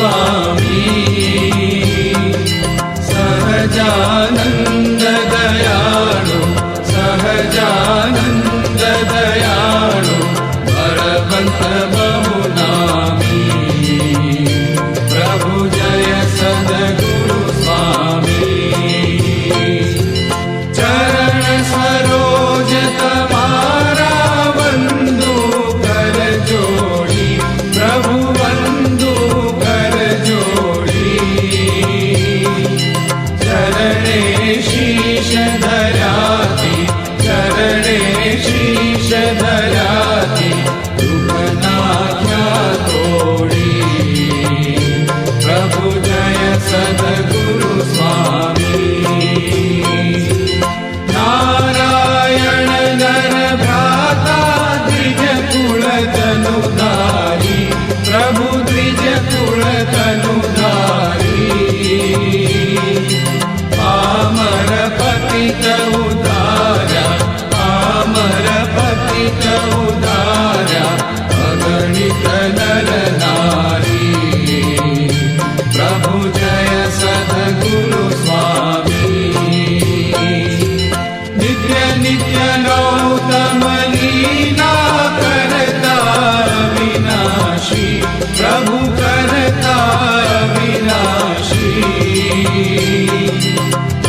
स्वामी सहजानन्द श्रीराधे सु प्रभुजयस ारा अगणित दरारी प्रभु जयसख गुरुवाक्षे नित्यौ तमनिविनाशी प्रभु करताविनाशी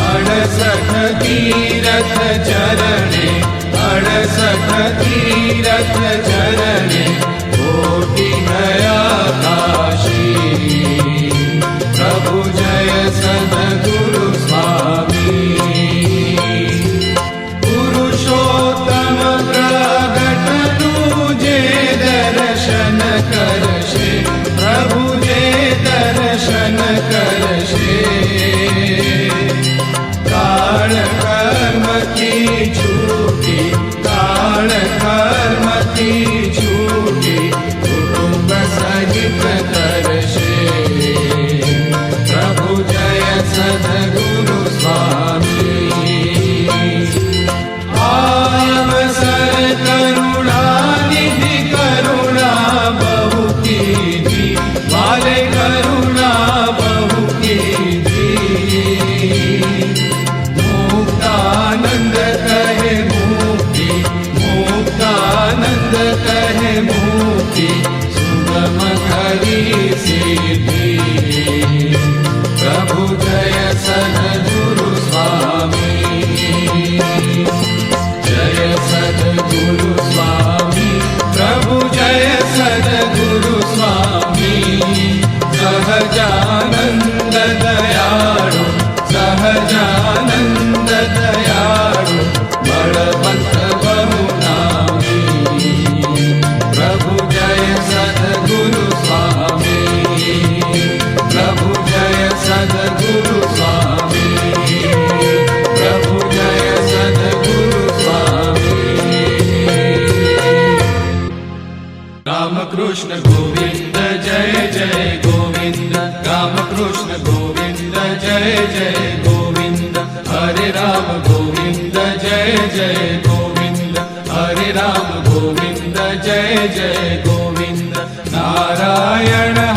अरसखी नरणे सखी रथ जननी Aleyh दया सह जान दया भी प्रभु जय सद्गुरु स्वामि। प्रभु जय सद्गुरु प्रभु जय सद्गुरु रामकृष्ण जय जय गोविन्द। हरे राम गोविन्द जय जय गोविन्द। हरे राम गोविन्द जय जय गोविन्द। नारायण